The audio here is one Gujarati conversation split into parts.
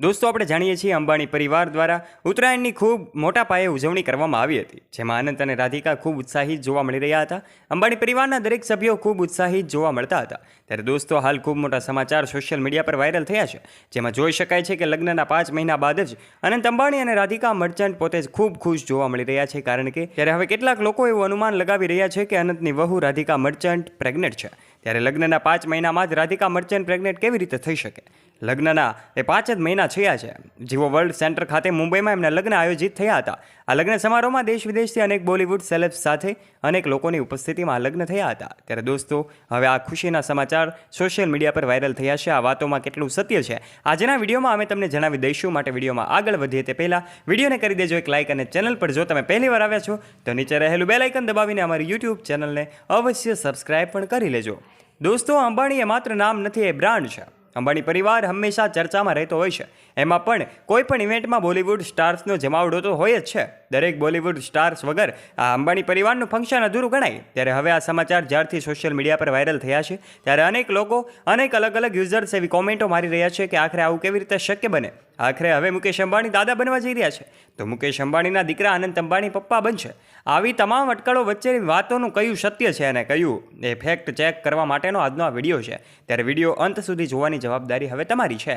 દોસ્તો, આપણે જાણીએ છીએ અંબાણી પરિવાર દ્વારા ઉત્તરાયણની ખૂબ મોટા પાયે ઉજવણી કરવામાં આવી હતી, જેમાં આનંદ અને રાધિકા ખૂબ ઉત્સાહિત જોવા મળી રહ્યા હતા. અંબાણી પરિવારના દરેક સભ્યો ખૂબ ઉત્સાહિત જોવા મળતા હતા. ત્યારે દોસ્તો, હાલ ખૂબ મોટા સમાચાર સોશિયલ મીડિયા પર વાયરલ થયા છે, જેમાં જોઈ શકાય છે કે લગ્નના પાંચ મહિના બાદ જ અનંત અંબાણી અને રાધિકા મર્ચન્ટ પોતે જ ખૂબ ખુશ જોવા મળી રહ્યા છે, કારણ કે ત્યારે હવે કેટલાક લોકો એવું અનુમાન લગાવી રહ્યા છે કે અનંતની વહુ રાધિકા મર્ચન્ટ પ્રેગ્નેન્ટ છે. ત્યારે લગ્નના પાંચ મહિનામાં જ રાધિકા મર્ચન્ટ પ્રેગ્નેન્ટ કેવી રીતે થઈ શકે? લગ્નના એ પાંચ જ મહિના થયા છે. જીવો વર્લ્ડ સેન્ટર ખાતે મુંબઈમાં એમના લગ્ન આયોજિત થયા હતા. આ લગ્ન સમારોહમાં દેશ વિદેશથી અનેક બોલિવૂડ સેલેબ્સ સાથે અનેક લોકોની ઉપસ્થિતિમાં લગ્ન થયા હતા. ત્યારે દોસ્તો, હવે આ ખુશીના સમાચાર સોશિયલ મીડિયા પર વાયરલ થયા છે. આ વાતોમાં કેટલું સત્ય છે? આજના વિડીયોમાં અમે તમને જણાવી દઈશું. માટે વિડીયોમાં આગળ વધીએ તે પહેલાં વિડીયોને કરી દેજો એક લાઇક અને ચેનલ પર જો તમે પહેલી વાર આવ્યા છો, તો નીચે રહેલું બે લાઇકન દબાવીને અમારી યુટ્યુબ ચેનલને અવશ્ય સબસ્ક્રાઇબ પણ કરી લેજો. દોસ્તો અંબાણી એ માત્ર નામ નથી, એ બ્રાન્ડ છે. અંબાણી પરિવાર હંમેશા ચર્ચામાં રહેતો હોય છે. એમાં પણ કોઈ પણ ઇવેન્ટમાં બોલિવૂડ સ્ટાર્સનો જમાવડો તો હોય જ છે. દરેક બોલિવૂડ સ્ટાર્સ વગર આ અંબાણી પરિવારનું ફંક્શન અધૂરું ગણાય. ત્યારે હવે આ સમાચાર જ્યારથી સોશિયલ મીડિયા પર વાયરલ થયા છે, ત્યારે અનેક લોકો, અનેક અલગ અલગ યુઝર્સ એવી કોમેન્ટો મારી રહ્યા છે કે આખરે આવું કેવી રીતે શક્ય બને? આખરે હવે મુકેશ અંબાણી દાદા બનવા જઈ રહ્યા છે. તો મુકેશ અંબાણીના દીકરા અનંત અંબાણી પપ્પા બનશે. આવી તમામ અટકળો વચ્ચેની વાતોનું કયું સત્ય છે અને કયું એ ફેક્ટ ચેક કરવા માટેનો આજનો આ વીડિયો છે. ત્યારે વીડિયો અંત સુધી જોવાની જવાબદારી હવે તમારી છે.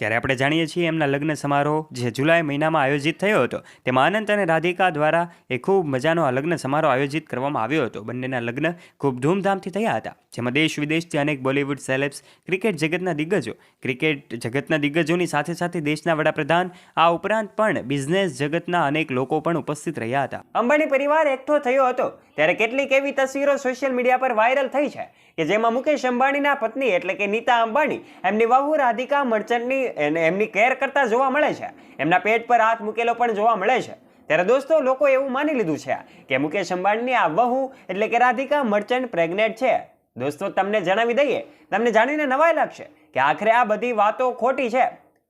ત્યારે આપણે જાણીએ છીએ એમના લગ્ન સમારોહ જે જુલાઈ મહિનામાં આયોજિત થયો હતો. તેમાં અનંત અને રાધિકા દ્વારા એ ખૂબ મજાનો આ લગ્ન સમારોહ આયોજિત કરવામાં આવ્યો હતો. બંનેના લગ્ન ખૂબ ધૂમધામથી થયા હતા. જેમાં દેશ વિદેશથી અનેક બોલિવૂડ સેલેબ્સ ક્રિકેટ જગતના દિગ્ગજો, ક્રિકેટ જગતના દિગ્ગજોની સાથે સાથે દેશના વડાપ્રધાન, આ ઉપરાંત પણ બિઝનેસ જગતના અનેક લોકો પણ ઉપસ્થિત રહ્યા હતા. અંબાણી પરિવાર એકઠો થયો હતો, ત્યારે કેટલીક એવી તસવીરો સોશિયલ મીડિયા પર વાયરલ થઈ છે, કે જેમાં મુકેશ અંબાણીના પત્ની એટલે કે નીતા અંબાણી, એમની વહુ રાધિકા મર્ચન્ટની એમની કેર કરતા જોવા મળે છે. એમના પેટ પર હાથ મૂકેલો પણ જોવા મળે છે. ત્યારે દોસ્તો લોકો એવું માની લીધું છે કે મુકેશ અંબાણીની આ વહુ એટલે કે રાધિકા મર્ચન્ટ પ્રેગ્નેન્ટ છે. દોસ્તો, તમને જણાવી દઈએ. તમને જાણીને નવાઈ લાગશે કે આખરે આ બધી વાતો ખોટી છે.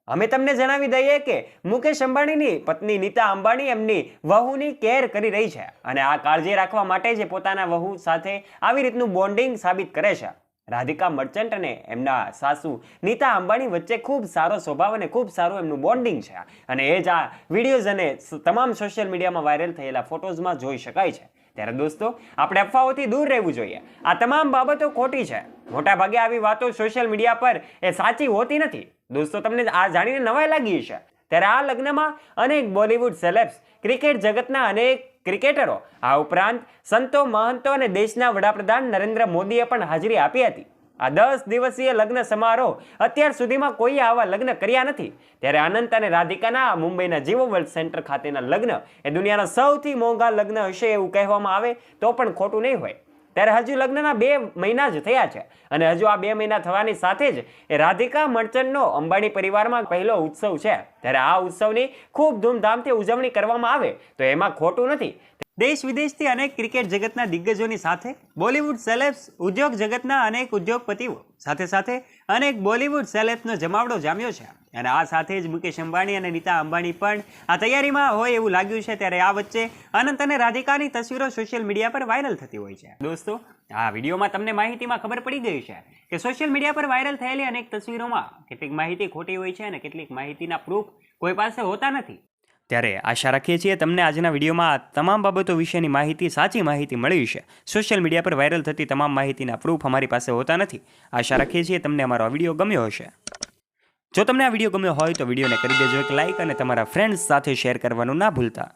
અમે તમને જણાવી દઈએ કે મુકેશ અંબાણીની પત્ની નીતા અંબાણી એમની વહુની કેર કરી રહી છે અને આ કાળજી રાખવા માટે જે પોતાના વહુ સાથે આવી રીતનું બોન્ડિંગ સાબિત કરે છે. રાધિકા મર્ચન્ટ અને એમના સાસુ નીતા અંબાણી વચ્ચે ખૂબ સારો સ્વભાવ અને ખૂબ સારું એમનું બોન્ડિંગ છે. અને એ જ આ વિડીયોઝ અને તમામ સોશિયલ મીડિયામાં વાયરલ થયેલા ફોટોઝમાં જોઈ શકાય છે. ત્યારે દોસ્તો, આપણે અફવાઓથી દૂર રહેવું જોઈએ. આ તમામ બાબતો ખોટી છે. મોટાભાગે આવી વાતો સોશિયલ મીડિયા પર એ સાચી હોતી નથી. દોસ્તો, તમને આ જાણીને નવાઈ લાગી છે ત્યારે આ લગ્નમાં અનેક બોલિવૂડ સેલેબ્સ ક્રિકેટ જગતના અનેક ક્રિકેટરો આ ઉપરાંત સંતો મહંતો અને દેશના વડાપ્રધાન નરેન્દ્ર મોદીએ પણ હાજરી આપી હતી. આ દસ દિવસીય લગ્ન સમારોહ અત્યાર સુધીમાં કોઈએ આવા લગ્ન કર્યા નથી. ત્યારે અનંત અને રાધિકાના મુંબઈના જીવો વર્લ્ડ સેન્ટર ખાતેના લગ્ન એ દુનિયાના સૌથી મોંઘા લગ્ન હશે એવું કહેવામાં આવે તો પણ ખોટું નહીં હોય. ત્યારે હજુ લગ્નના બે મહિના જ થયા છે અને હજુ આ બે મહિના થવાની સાથે જ એ રાધિકા મર્ચન્ટનો અંબાણી પરિવારમાં પહેલો ઉત્સવ છે. ત્યારે આ ઉત્સવની ખૂબ ધૂમધામથી ઉજવણી કરવામાં આવે તો એમાં ખોટું નથી. દેશ વિદેશથી અનેક ક્રિકેટ જગતના દિગ્ગજોની સાથે, બોલિવૂડ સેલેબ્સ ઉદ્યોગ જગતના અનેક ઉદ્યોગપતિઓ સાથે સાથે અનેક બોલિવૂડ સેલેબ્સનો જમાવડો જામ્યો છે. અને આ સાથે જ મુકેશ અંબાણી અને નીતા અંબાણી પણ આ તૈયારીમાં હોય એવું લાગ્યું છે ત્યારે આ વચ્ચે અનંત અને રાધિકાની તસવીરો સોશિયલ મીડિયા પર વાયરલ થતી હોય છે. દોસ્તો, આ વિડીયોમાં તમને માહિતીમાં ખબર પડી ગઈ છે કે સોશિયલ મીડિયા પર વાયરલ થયેલી અનેક તસવીરોમાં કેટલીક માહિતી ખોટી હોય છે અને કેટલીક માહિતીના પ્રૂફ કોઈ પાસે હોતા નથી. ત્યારે આશા રાખીએ છીએ તમને આજના વિડીયોમાં તમામ બાબતો વિશેની માહિતી, સાચી માહિતી મળી છે. સોશિયલ મીડિયા પર વાયરલ થતી તમામ માહિતીના પ્રૂફ અમારી પાસે હોતા નથી. આશા રાખીએ છીએ તમને અમારો આ વીડિયો ગમ્યો હશે. જો તમને આ વીડિયો ગમ્યો હોય તો વિડીયોને કરી દેજો એક લાઇક અને તમારા ફ્રેન્ડ્સ સાથે શેર કરવાનું ના ભૂલતા.